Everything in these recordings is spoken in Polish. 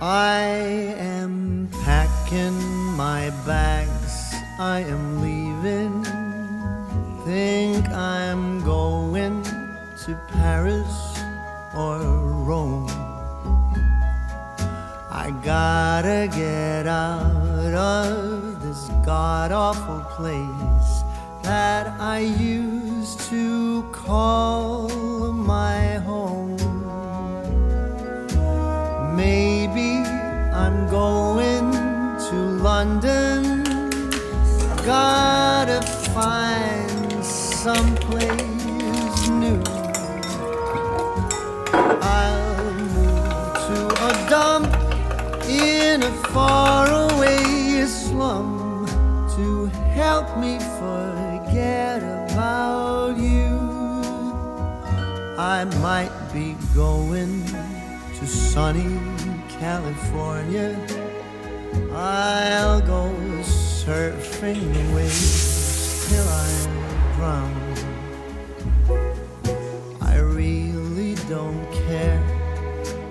I am packing my bags, I am leaving. Think I'm going to Paris or Rome. I gotta get out of this god awful place that I used to call Gotta find someplace new. I'll move to a dump in a faraway slum to help me forget about you. I might be going to sunny California. I'll go surfing waves till I drown. I really don't care.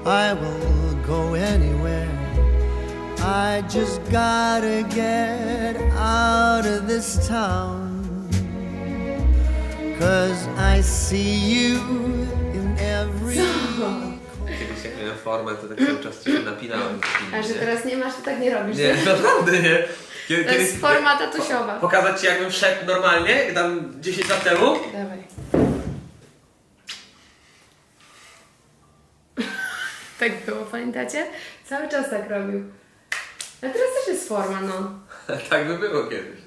I will go anywhere. I just gotta get out of this town. Cause I see you in every. Kiedyś jak miałem formę, to tak cały czas się napinałem. A że teraz nie masz, to tak nie robisz. Nie, naprawdę nie. Kiedy, To jest forma tatusiowa. Pokazać ci jakbym szedł normalnie, tam 10 lat temu? Dawaj. Tak było, pamiętacie? Cały czas tak robił. A teraz też jest forma, no. tak by było kiedyś.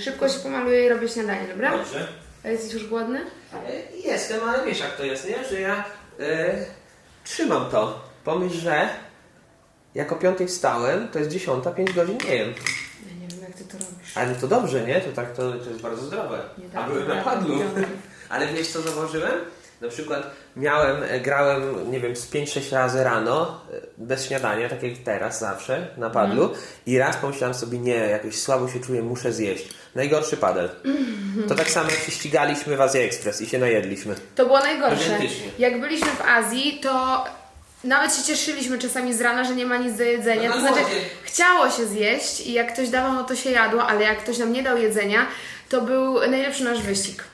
Szybko się pomaluję i robię śniadanie, dobra? Dobrze. A jesteś już głodny? E, Jestem, ale wiesz jak to jest, nie? Że ja e, trzymam to. Pomyśl, że jak o 5 wstałem, to jest 10, 5 godzin nie jem. Ja nie wiem, jak ty to robisz. Ale to dobrze, nie? To tak to, to jest bardzo zdrowe. Nie A byłem na padlu. Ale wiesz co zauważyłem? Na przykład miałem, e, grałem, nie wiem, z 5-6 razy rano, e, bez śniadania, tak jak teraz zawsze, na padlu. Mhm. I raz pomyślałem sobie, nie, jakoś słabo się czuję, muszę zjeść. Najgorszy padel. Mhm. To tak samo jak się ścigaliśmy w Azji Express i się najedliśmy. To było najgorsze. Identycznie. Jak byliśmy w Azji, to nawet się cieszyliśmy czasami z rana, że nie ma nic do jedzenia. No to na znaczy, chciało się zjeść i jak ktoś dawał, no to się jadło, ale jak ktoś nam nie dał jedzenia, to był najlepszy nasz wyścig.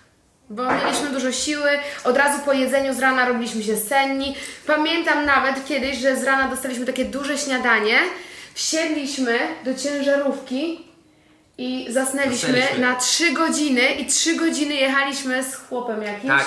Bo mieliśmy dużo siły, od razu po jedzeniu z rana robiliśmy się senni. Pamiętam nawet kiedyś, że z rana dostaliśmy takie duże śniadanie, wsiedliśmy do ciężarówki i zasnęliśmy Zasnęliśmy. na 3 godziny i 3 godziny jechaliśmy z chłopem jakimś. Tak.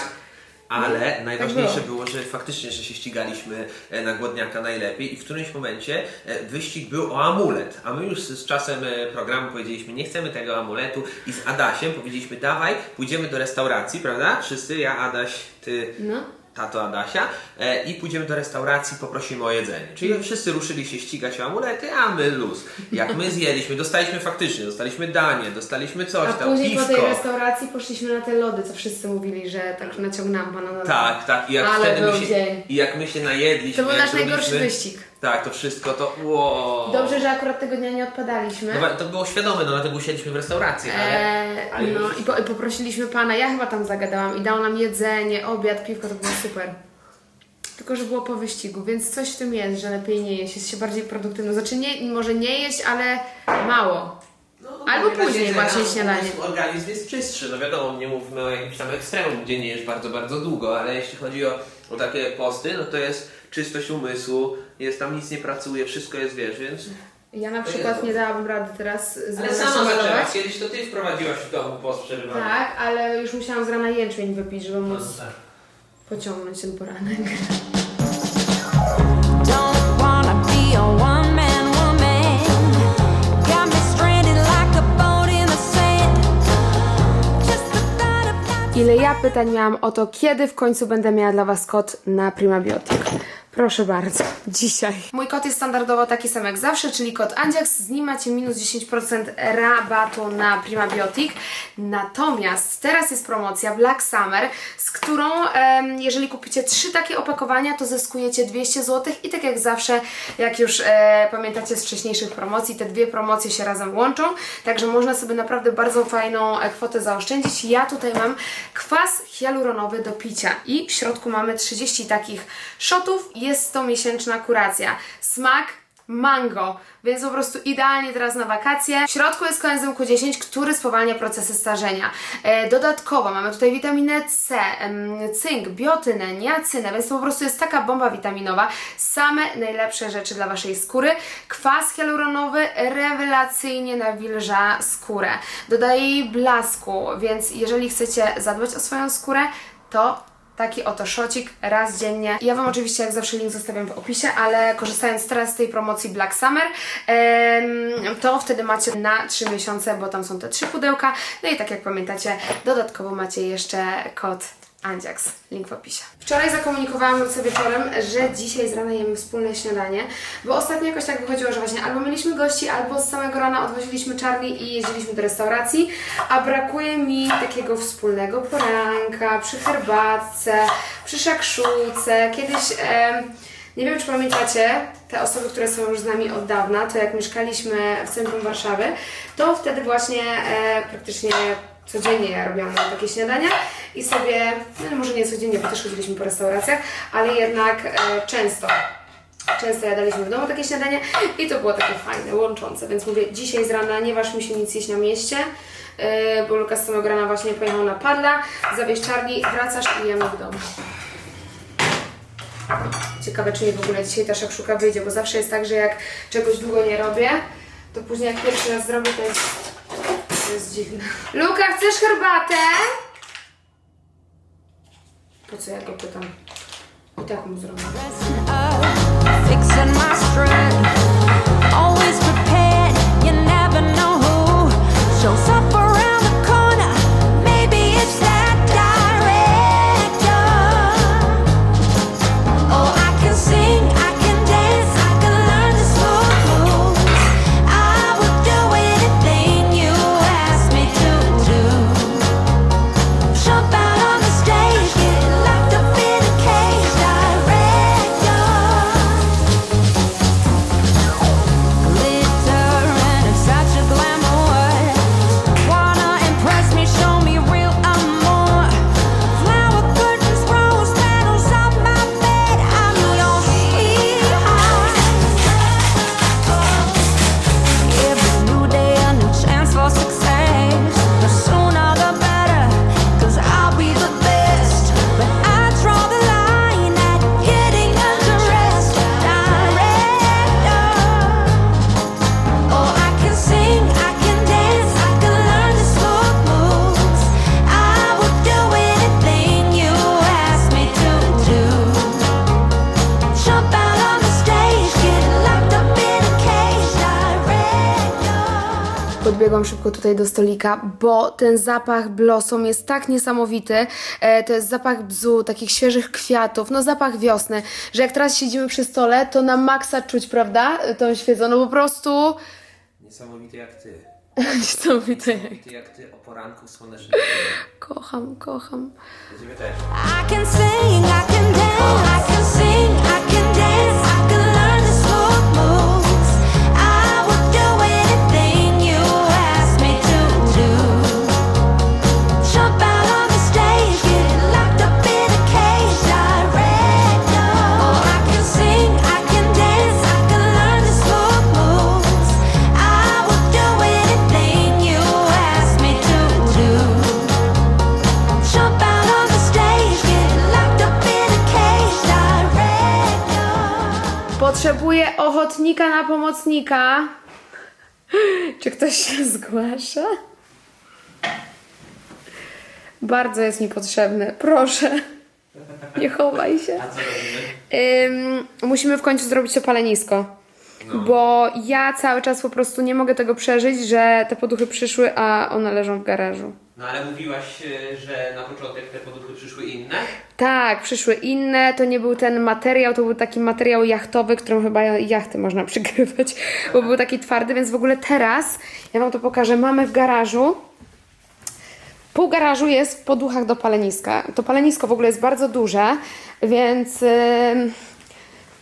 Ale No, najważniejsze tak było. było, że faktycznie, że się ścigaliśmy e, na głodniaka najlepiej i w którymś momencie e, wyścig był o amulet, a my już z z czasem e, programu powiedzieliśmy, nie chcemy tego amuletu i z Adasiem powiedzieliśmy, dawaj, pójdziemy do restauracji, prawda? Wszyscy, ja, Adaś, ty, No. Tato Adasia e, i pójdziemy do restauracji, poprosimy o jedzenie. Czyli wszyscy ruszyli się ścigać o amulety, a my luz. Jak my zjedliśmy, dostaliśmy faktycznie, dostaliśmy danie, dostaliśmy coś A tam, później po tej piwko. restauracji poszliśmy na te lody, co wszyscy mówili, że tak naciągnęłam pana na lody. Tak, tak. I jak Ale wtedy był my się, dzień. I jak my się najedliśmy. To był jak nasz najgorszy zrobiliśmy- wyścig. Tak, to wszystko to. Wow. Dobrze, że akurat tego dnia nie odpadaliśmy. No, to było świadome, no dlatego usiedliśmy w restauracji, ale. Eee, ale no już- i, po, i poprosiliśmy pana, ja chyba tam zagadałam i dał nam jedzenie, obiad, piwko, to było super. Tylko, że było po wyścigu, więc coś w tym jest, że lepiej nie jeść, jest się bardziej produktywną. Znaczy nie, może nie jeść, ale mało. No, no, Albo później właśnie no, śniadanie. Organizm jest czystszy, no wiadomo, nie mówmy o jakimś tam ekstremum, gdzie nie jesz bardzo, bardzo długo, ale jeśli chodzi o, o takie posty, no to jest czystość umysłu, jest tam nic nie pracuje, wszystko jest, wiesz, więc. Ja na To przykład nie dałabym rady teraz z Ale rana sama się malować. zaczęłaś, kiedyś to ty wprowadziłaś w domu post przerywany. Tak, ale już musiałam z rana jęczmień wypić, żeby No, móc tak. pociągnąć ten poranek. Don't wanna be a Ile ja pytań miałam o to, kiedy w końcu będę miała dla Was kod na Primabiotic. Proszę bardzo, dzisiaj. Mój kod jest standardowo taki sam jak zawsze, czyli kod Andziax. Z nim macie minus 10% rabatu na Primabiotic. Natomiast teraz jest promocja Black Summer, z którą jeżeli kupicie trzy takie opakowania, to zyskujecie 200 zł i tak jak zawsze, jak już e, pamiętacie z wcześniejszych promocji, te dwie promocje się razem łączą, także można sobie naprawdę bardzo fajną e, kwotę zaoszczędzić. Ja tutaj mam kwas hialuronowy do picia i w środku mamy 30 takich shotów. Jest to miesięczna kuracja. Smak mango, więc po prostu idealnie teraz na wakacje. W środku jest koenzym Q10, który spowalnia procesy starzenia. E, dodatkowo mamy tutaj witaminę C, cynk, biotynę, niacynę, więc to po prostu jest taka bomba witaminowa. Same najlepsze rzeczy dla Waszej skóry. Kwas hialuronowy rewelacyjnie nawilża skórę. Dodaje jej blasku, więc jeżeli chcecie zadbać o swoją skórę, to taki oto szocik raz dziennie. Ja Wam oczywiście jak zawsze link zostawiam w opisie, ale korzystając teraz z tej promocji Black Summer, to wtedy macie na 3 miesiące, bo tam są te trzy pudełka. No i tak jak pamiętacie, dodatkowo macie jeszcze kod Andziax, link w opisie. Wczoraj zakomunikowałam Luce wieczorem, że dzisiaj z rana jemy wspólne śniadanie, bo ostatnio jakoś tak wychodziło, że właśnie albo mieliśmy gości, albo z samego rana odwoziliśmy Charlie i jeździliśmy do restauracji, a brakuje mi takiego wspólnego poranka, przy herbatce, przy szakszuce, kiedyś... em, nie wiem, czy pamiętacie, te osoby, które są już z nami od dawna, to jak mieszkaliśmy w centrum Warszawy, to wtedy właśnie e, praktycznie codziennie ja robiłam takie śniadania i sobie, no może nie codziennie, bo też chodziliśmy po restauracjach, ale jednak e, często. Często jadaliśmy w domu takie śniadania i to było takie fajne, łączące, więc mówię, dzisiaj z rana nie waż mi się nic jeść na mieście, e, bo Lukas samego rana właśnie pojechał na padla, zawieź Charlie, wracasz i jemy w domu. Ciekawe, czy mi w ogóle dzisiaj ta szakszuka wyjdzie, bo zawsze jest tak, że jak czegoś długo nie robię, to później jak pierwszy raz zrobię, to jest, to jest dziwne. Luka, chcesz herbatę? Po co ja go pytam? I tak mu zrobię. Always prepared, you never know who shows up Podbiegłam szybko tutaj do stolika, bo ten zapach blossom jest tak niesamowity. E, to jest zapach bzu, takich świeżych kwiatów, no zapach wiosny, że jak teraz siedzimy przy stole, to na maksa czuć, prawda, tą świecą, no po prostu Niesamowity jak ty. niesamowite. Niesamowity jak ty o poranku słonecznym. Kocham, kocham. Ciebie też. I can sing, I can dance, I can sing, ochotnika na pomocnika. Czy ktoś się zgłasza? Bardzo jest mi potrzebny. Proszę. Nie chowaj się. A co robimy? Ym, musimy w końcu zrobić to palenisko. Bo ja cały czas po prostu nie mogę tego przeżyć, że te poduchy przyszły, a one leżą w garażu. No ale mówiłaś, e, że na początek te poduchy przyszły inne? Tak, przyszły inne, to nie był ten materiał, to był taki materiał jachtowy, którym chyba jachty można przykrywać, bo był taki twardy, więc w ogóle teraz, ja Wam to pokażę, mamy w garażu, pół garażu jest w poduchach do paleniska. To palenisko w ogóle jest bardzo duże, więc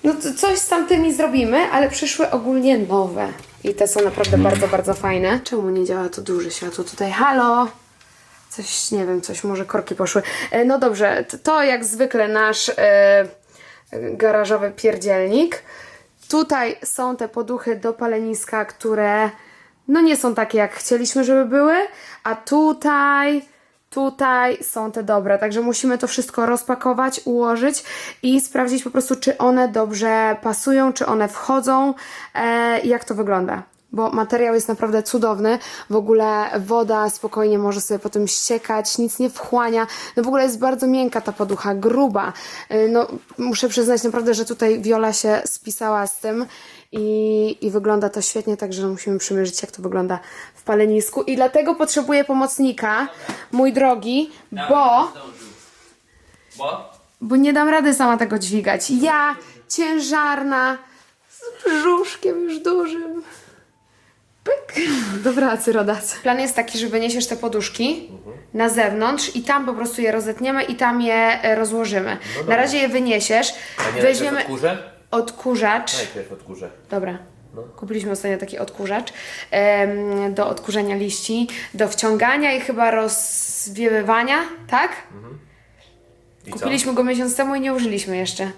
no coś z tamtymi zrobimy, ale przyszły ogólnie nowe. I te są naprawdę bardzo, bardzo fajne. Czemu nie działa to duże światło tutaj? Halo? Coś, nie wiem, coś, może korki poszły. E, No dobrze, to jak zwykle nasz e, garażowy pierdzielnik. Tutaj są te poduchy do paleniska, które no nie są takie jak chcieliśmy, żeby były, a tutaj tutaj są te dobre, także musimy to wszystko rozpakować, ułożyć i sprawdzić po prostu, czy one dobrze pasują, czy one wchodzą, e, jak to wygląda. Bo materiał jest naprawdę cudowny, w ogóle woda spokojnie może sobie po tym ściekać, nic nie wchłania, no w ogóle jest bardzo miękka ta poducha, gruba. E, No muszę przyznać naprawdę, że tutaj Viola się spisała z tym i, i wygląda to świetnie, także musimy przymierzyć jak to wygląda w palenisku i dlatego potrzebuję pomocnika, mój drogi, bo, Bo? bo nie dam rady sama tego dźwigać. Ja, ciężarna, z brzuszkiem już dużym. Pyk. Do pracy, rodacy. Plan jest taki, że wyniesiesz te poduszki na zewnątrz i tam po prostu je rozetniemy i tam je e, rozłożymy. na razie je wyniesiesz, weźmiemy Kurze? odkurzacz. Najpierw odkurzę. Dobra. Kupiliśmy ostatnio taki odkurzacz em, do odkurzania liści, do wciągania i chyba rozwiewywania, tak? I Kupiliśmy go miesiąc temu i nie użyliśmy jeszcze.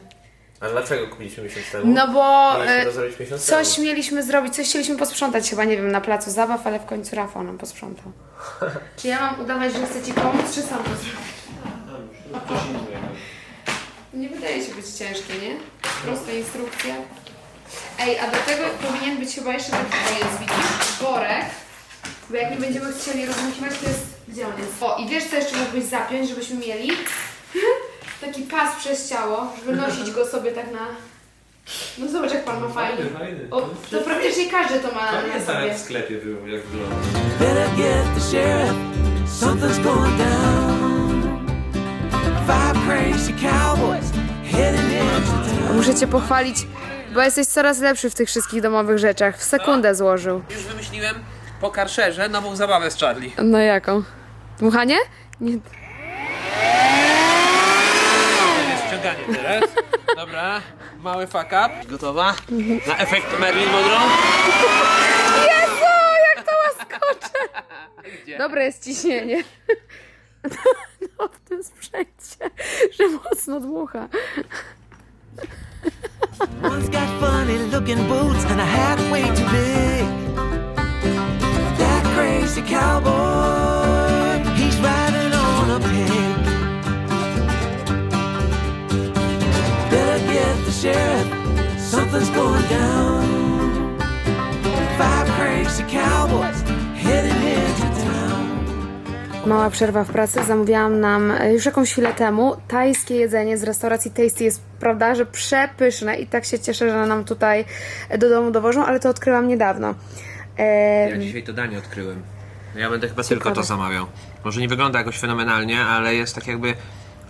A dlaczego kupiliśmy miesiąc temu? No bo Mieliśmy e, to zrobić miesiąc coś temu. mieliśmy zrobić, coś chcieliśmy posprzątać chyba, nie wiem, na placu zabaw, ale w końcu Rafał nam posprzątał. czy ja mam udawać, że chcę Ci pomóc, czy sam to zrobić? Nie wydaje się być ciężkie, nie? Prosta instrukcja. Ej, a do tego powinien być chyba jeszcze taki, o jest, widzisz, worek, bo jak nie będziemy chcieli rozmuchiwać, to jest, gdzie on jest? O, i wiesz co jeszcze mógłbyś zapiąć, żebyśmy mieli? Taki pas przez ciało, żeby nosić go sobie tak na... No zobacz jak pan ma fajnie. fajny. O, to praktycznie każdy to ma na sobie. w sklepie był, jak wygląda. Better get the sheriff. Something's going down. Five crazy cowboys heading into town. Muszę Cię pochwalić, bo jesteś coraz lepszy w tych wszystkich domowych rzeczach. W sekundę złożył. Już wymyśliłem po karszerze nową zabawę z Charlie. No jaką? Dmuchanie? Nie. Teraz. Dobra, mały fuck up. Gotowa? Na efekt Marilyn Monroe? Jezu, jak to łaskocze! Dobre jest ciśnienie. No w tym sprzęcie, że mocno dmucha. One's got funny looking boots and a hat way too big. That crazy cowboy, he's riding on a pig. The sheriff, something's going down. Five crazy cowboys heading into town. Mała przerwa w pracy. Zamówiłam nam już jakąś chwilę temu tajskie jedzenie z restauracji Tasty. Jest prawda, że przepyszne i tak się cieszę, że nam tutaj do domu dowożą, ale to odkryłam niedawno. E, Ja dzisiaj to danie odkryłem. Ja będę chyba tylko Ciekawe. to zamawiał. Może nie wygląda jakoś fenomenalnie, ale jest tak jakby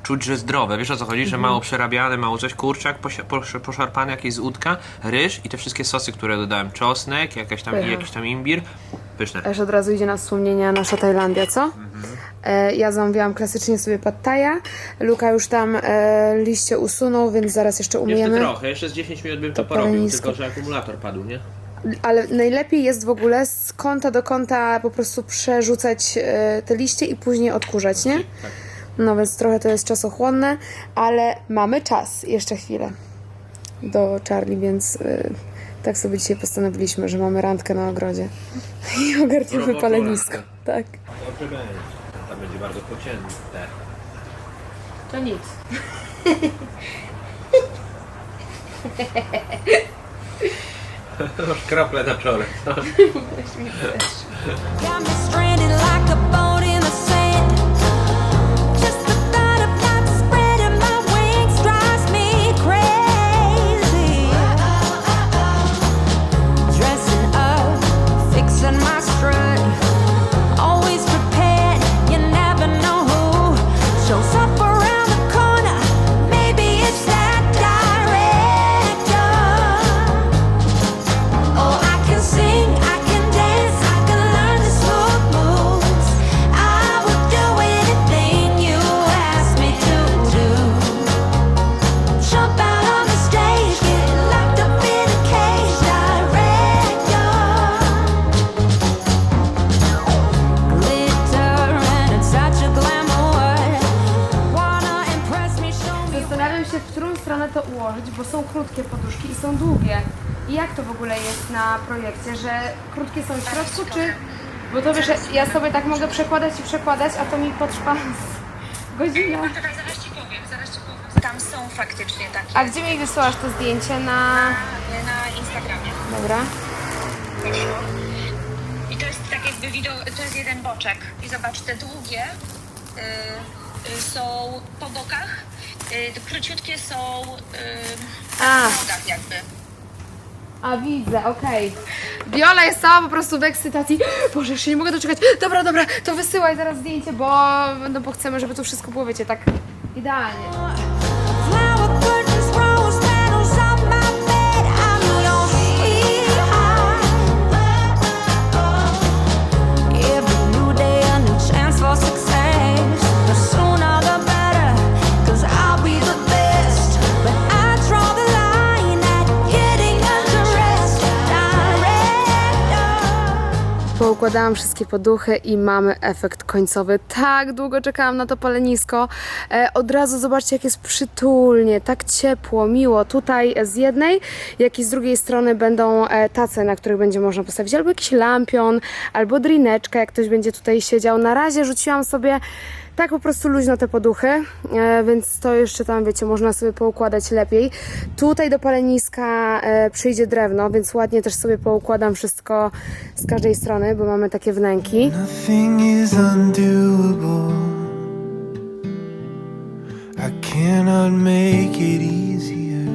czuć, że zdrowe. Wiesz o co chodzi? Że mało przerabiane, mało coś. Kurczak posia- posz- poszarpany, jakieś z udka, ryż i te wszystkie sosy, które dodałem. Czosnek, jakaś tam, Pycha. jakiś tam imbir. Pyszne. Aż od razu idzie na wspomnienia nasza Tajlandia, co? E, ja zamówiłam klasycznie sobie pad. Luka już tam e, liście usunął, więc zaraz jeszcze Jeszcze umyjemy. trochę, jeszcze z 10 minut bym to, porobił, tylko że akumulator padł, nie? Ale najlepiej jest w ogóle z kąta do kąta po prostu przerzucać e, te liście i później odkurzać, nie? Tak. No więc trochę to jest czasochłonne, ale mamy czas, jeszcze chwilę do Charlie, więc e, tak sobie dzisiaj postanowiliśmy, że mamy randkę na ogrodzie i ogarniemy palenisko. randkę. Tak. Dobrze będzie. To będzie bardzo pocięte. To nic. Masz krople na czole. Got me stranded like a ja sobie tak mogę przekładać i przekładać, a to mi potrwa z godzinę. Czekaj, zaraz ci powiem, zaraz ci powiem. Tam są faktycznie takie A gdzie mi wysyłasz to zdjęcie na... na Instagramie. Dobra. Poszło. I to jest tak jakby wideo, to jest jeden boczek. I zobacz, te długie y, y, są po bokach, y, te króciutkie są y, A. na nogach jakby. A widzę, okej. Viola jest cała po prostu w ekscytacji. Boże, jeszcze nie mogę doczekać. Dobra, dobra, to wysyłaj zaraz zdjęcie, bo, no bo chcemy, żeby to wszystko było, wiecie, tak idealnie. Poukładałam wszystkie poduchy i mamy efekt końcowy. Tak długo czekałam na to palenisko. E, od razu zobaczcie, jak jest przytulnie, tak ciepło, miło. Tutaj z jednej, jak i z drugiej strony będą e, tace, na których będzie można postawić albo jakiś lampion, albo drineczkę, jak ktoś będzie tutaj siedział. Na razie rzuciłam sobie tak po prostu luźno te poduchy, e, więc to jeszcze tam, wiecie, można sobie poukładać lepiej. Tutaj do paleniska e, przyjdzie drewno, więc ładnie też sobie poukładam wszystko z każdej strony, bo mamy takie wnęki. I cannot make it easier.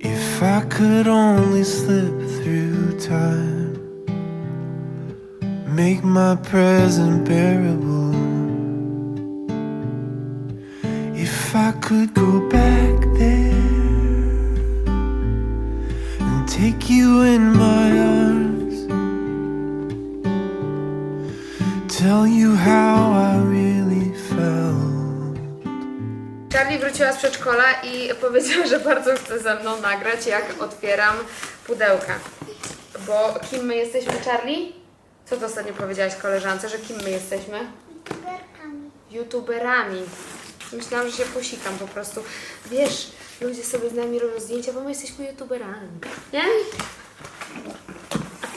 If I could only slip through time, make my present bearable. If I could go back there and take you in my arms. tell you how I really felt. Charlie wróciła z przedszkola i powiedziała, że bardzo chce ze mną nagrać, jak otwieram pudełka. Bo kim my jesteśmy, Charlie? Co to ostatnio powiedziałaś koleżance, że kim my jesteśmy? Youtuberkami. youtuberami. Myślałam, że się posikam po prostu. Wiesz, ludzie sobie z nami robią zdjęcia, bo my jesteśmy youtuberami. Nie?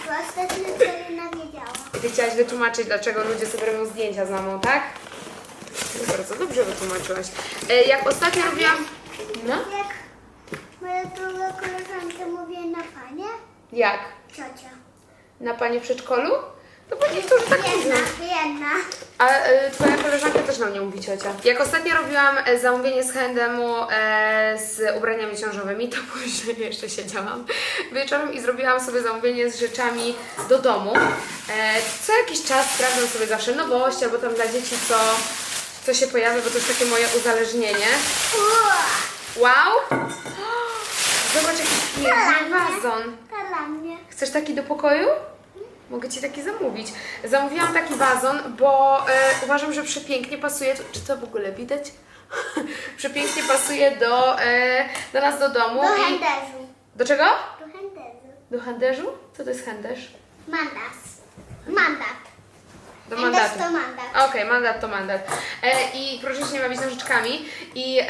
To ostatnio Karina wiedziała. I ty chciałaś wytłumaczyć, dlaczego ludzie sobie robią zdjęcia z mamą, tak? No bardzo dobrze wytłumaczyłaś. E, jak ostatnio robiłam... No? Jak moja druga koleżanka mówi na panie, Jak? ciocia. Na pani w przedszkolu? No bo niektórzy tak Jedna, mówią. jedna. A e, twoja koleżanka też na mnie mówi ciocia. Jak ostatnio robiłam e, zamówienie z H&M-u e, z ubraniami ciążowymi, to później jeszcze siedziałam wieczorem i zrobiłam sobie zamówienie z rzeczami do domu. E, co jakiś czas sprawdzam sobie zawsze nowości, albo tam dla dzieci co, co się pojawia, bo to jest takie moje uzależnienie. Wow! Zobacz jaki piękny wazon. To dla mnie. Chcesz taki do pokoju? Mogę Ci taki zamówić. Zamówiłam taki wazon, bo e, uważam, że przepięknie pasuje. Czy to w ogóle widać? przepięknie pasuje do, e, do nas do domu. Do i- henderzu. Do czego? Do henderzu. Do handerzu? Co to jest handerz? Mandat. Mandat. Do Handerz mandatu. to mandat. Okej, mandat to mandat. E, I proszę się nie bawić nożyczkami. I e,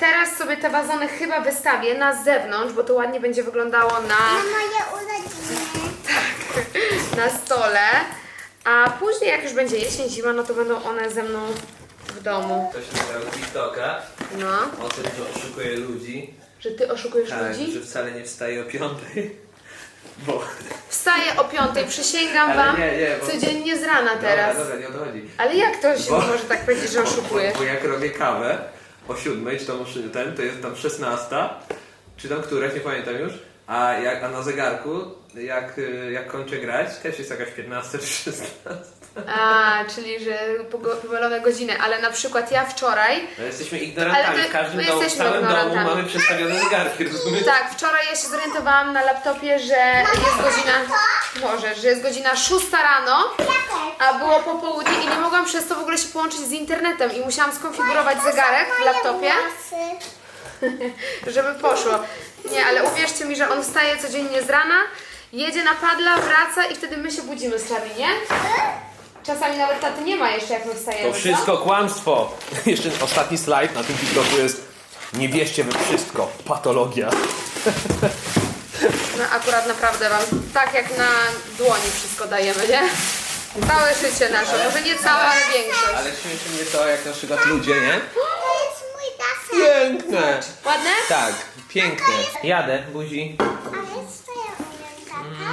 teraz sobie te wazony chyba wystawię na zewnątrz, bo to ładnie będzie wyglądało na... Na moje urodziny. na stole, a później jak już będzie jesień, zima, no to będą one ze mną w domu. Ktoś nagrał TikToka No, o tym, że oszukuje ludzi. że ty oszukujesz Tak, ludzi? że wcale nie wstaje o piątej. Bo... Wstaję o piątej, przysięgam Ale wam, nie, nie, bo- codziennie z rana teraz. Dobra, dobra, nie o to chodzi. Ale jak to się Bo- może tak powiedzieć, że oszukujesz? Bo, bo jak robię kawę o siódmej, czy tam o siódmej, ten, to jest tam 16, czy tam któreś, nie pamiętam już. A, jak, a na zegarku, jak, y, jak kończę grać, też jest jakaś 15 czy 16. A, czyli że pomylone godziny, ale na przykład ja wczoraj, No jesteśmy ignorantami, w każdym my domu, w całym domu mamy przestawione zegarki, rozumiesz? tak, wczoraj ja się zorientowałam na laptopie, że jest godzina, może, że jest godzina 6 rano, a było po południu i nie mogłam przez to w ogóle się połączyć z internetem i musiałam skonfigurować zegarek w laptopie. Żeby poszło. Nie, ale uwierzcie mi, że on wstaje codziennie z rana, jedzie na padla, wraca i wtedy my się budzimy z Charlie, nie? Czasami nawet taty nie ma jeszcze, jak my wstajemy, To wszystko kłamstwo. Jeszcze ostatni slajd na tym TikToku jest Nie wierzcie we wszystko. Patologia. No akurat naprawdę wam tak jak na dłoni wszystko dajemy, nie? Całe życie nasze, może nie całe, ale większość. Ale śmieszy mnie to, jak na przykład ludzie, nie? To jest mój tasek. Piękne. Ładne? Tak, piękne. Jadę, buzi. A więc to ja umiem,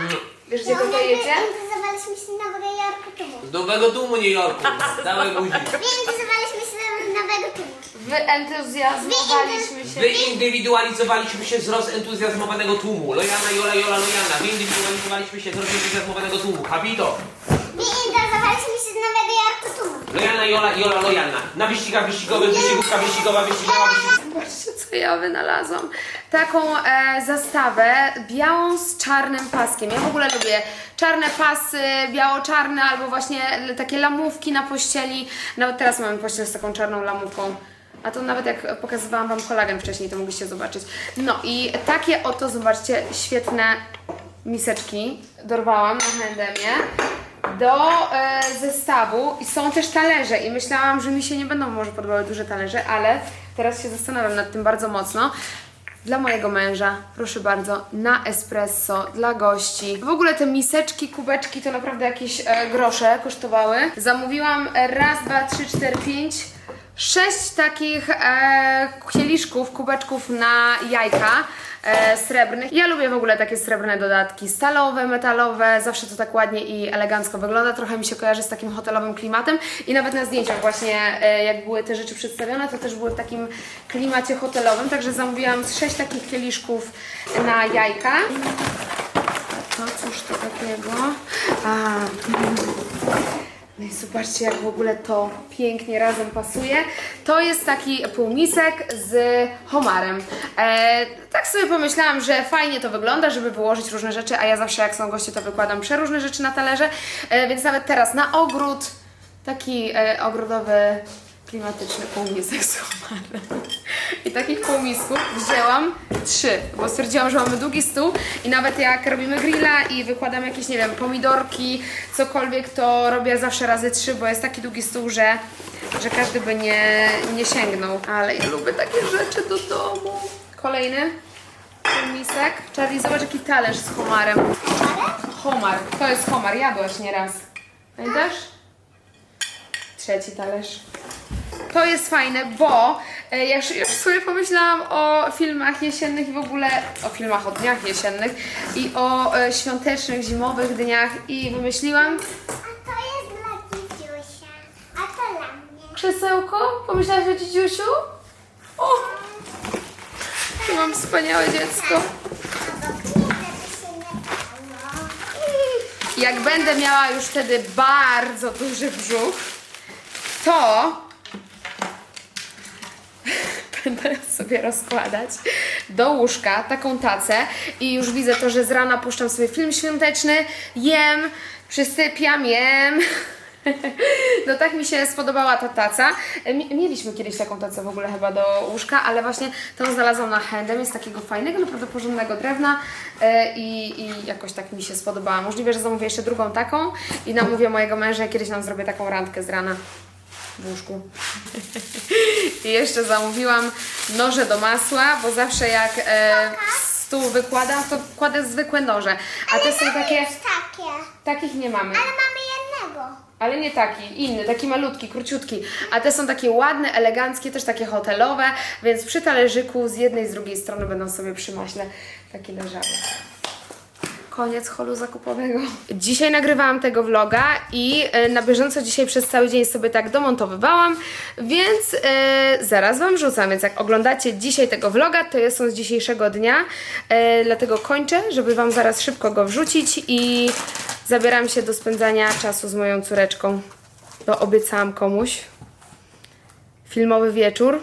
tata. Wiesz gdzie to jedzie? Wyentuzjowaliśmy się Nowego Jorku tumu. Z Nowego Tumu, New Yorku. Dawaj buzi. Wyentuzjowaliśmy się Nowego tumu. Wyentuzjazmowaliśmy się. Wyindywidualizowaliśmy się z rozentuzjazmowanego tłumu. Lojana, Jola, Jola, Lojana. Wyindywidualizowaliśmy się z rozentuzjazmowanego tłumu. Habito. Wyentuzjowaliśmy się Nowego Jorku tumu. Lojana, Jola, Jola, Lojana. Na wyścigach wyścigowych, wyścigówka wyścigowa, wyścigowa, wyścigowa. Zobaczcie, co ja wynalazłam. Taką e, zastawę białą z czarnym paskiem. Ja w ogóle lubię czarne pasy, biało-czarne albo właśnie takie lamówki na pościeli. Nawet teraz mamy pościel z taką czarną lamówką. A to nawet jak pokazywałam Wam kolagen wcześniej, to mogliście zobaczyć. No i takie oto, zobaczcie, świetne miseczki dorwałam na H&M-ie do e, zestawu i są też talerze i myślałam, że mi się nie będą może podobały duże talerze, ale teraz się zastanawiam nad tym bardzo mocno. Dla mojego męża, proszę bardzo, na espresso, dla gości. W ogóle te miseczki, kubeczki to naprawdę jakieś e, grosze kosztowały. Zamówiłam raz, dwa, trzy, cztery, pięć, sześć takich e, kieliszków, kubeczków na jajka e, srebrnych. Ja lubię w ogóle takie srebrne dodatki, stalowe, metalowe, zawsze to tak ładnie i elegancko wygląda. Trochę mi się kojarzy z takim hotelowym klimatem i nawet na zdjęciach właśnie, e, jak były te rzeczy przedstawione, to też były w takim klimacie hotelowym, także zamówiłam sześć takich kieliszków na jajka. To cóż to takiego? A, no i zobaczcie, jak w ogóle to pięknie razem pasuje. To jest taki półmisek z homarem. E, tak sobie pomyślałam, że fajnie to wygląda, żeby wyłożyć różne rzeczy, a ja zawsze jak są goście, to wykładam przeróżne rzeczy na talerze, e, więc nawet teraz na ogród taki e, ogrodowy klimatyczny półmisek z homarem. I takich półmisków wzięłam trzy, bo stwierdziłam, że mamy długi stół i nawet jak robimy grilla i wykładam jakieś, nie wiem, pomidorki, cokolwiek, to robię zawsze razy trzy, bo jest taki długi stół, że, że każdy by nie, nie sięgnął. Ale ja lubię takie rzeczy do domu. Kolejny półmisek. Charlie, zobacz jaki talerz z homarem. Homar, to jest homar, jadłaś nieraz. Pamiętasz? Trzeci talerz. To jest fajne, bo e, ja już, już sobie pomyślałam o filmach jesiennych i w ogóle o filmach o dniach jesiennych i o e, świątecznych, zimowych dniach i wymyśliłam A to jest dla dzidziusia. A to dla mnie. krzesełko. Pomyślałaś o dzidziusiu? O! Tu mam wspaniałe dziecko. Obok mnie, żeby się nie pało. Jak będę miała już wtedy bardzo duży brzuch, to będę sobie rozkładać do łóżka taką tacę i już widzę to, że z rana puszczam sobie film świąteczny, jem, przysypiam, jem. No tak mi się spodobała ta taca. Mi- Mieliśmy kiedyś taką tacę w ogóle chyba do łóżka, ale właśnie tą znalazłam na handem, jest takiego fajnego, naprawdę porządnego drewna e, i, i jakoś tak mi się spodobała. Możliwe, że zamówię jeszcze drugą taką i namówię mojego męża, kiedyś nam zrobię taką randkę z rana w łóżku. I jeszcze zamówiłam noże do masła, bo zawsze jak e, stół wykładam, to kładę zwykłe noże. A te są takie, takie. takich nie mamy. Ale mamy jednego. Ale nie taki, inny, taki malutki, króciutki. A te są takie ładne, eleganckie, też takie hotelowe, więc przy talerzyku z jednej i z drugiej strony będą sobie przy maśle takie leżały. Koniec holu zakupowego. Dzisiaj nagrywałam tego vloga i e, na bieżąco dzisiaj przez cały dzień sobie tak domontowywałam, więc e, zaraz Wam rzucam. Więc jak oglądacie dzisiaj tego vloga, to jest on z dzisiejszego dnia, e, dlatego kończę, żeby Wam zaraz szybko go wrzucić i zabieram się do spędzania czasu z moją córeczką. To obiecałam komuś. Filmowy wieczór.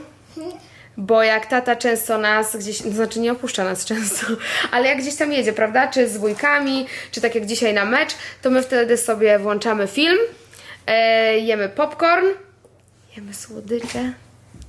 Bo jak tata często nas gdzieś, to znaczy nie opuszcza nas często, ale jak gdzieś tam jedzie, prawda? Czy z wujkami, czy tak jak dzisiaj na mecz, to my wtedy sobie włączamy film, e, jemy popcorn, jemy słodycze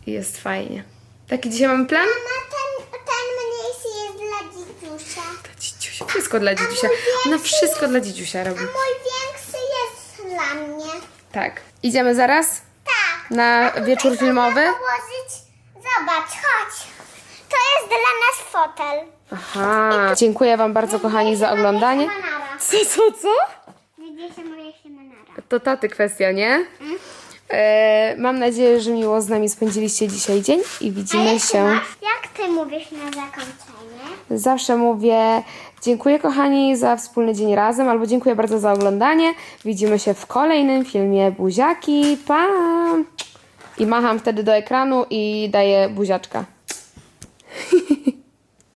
i jest fajnie. Taki dzisiaj mamy plan? Mama, ten, ten mniejszy jest dla dzidziusia. Dla dzidziusia. Wszystko dla dzidziusia. Ona wszystko dla dzidziusia robi. A mój większy jest dla mnie. Tak. Idziemy zaraz Tak. na wieczór filmowy. Położyć. Zobacz, chodź. dla nas fotel. Aha. Dziękuję Wam bardzo, kochani, za oglądanie. Co, co, co? Gdzie się moje się manara? To taty kwestia, nie? E, mam nadzieję, że miło z nami spędziliście dzisiaj dzień i widzimy się. Jak ty mówisz na zakończenie? Zawsze mówię dziękuję kochani za wspólny dzień razem albo dziękuję bardzo za oglądanie. Widzimy się w kolejnym filmie Buziaki. Pa! I macham wtedy do ekranu i daję buziaczka.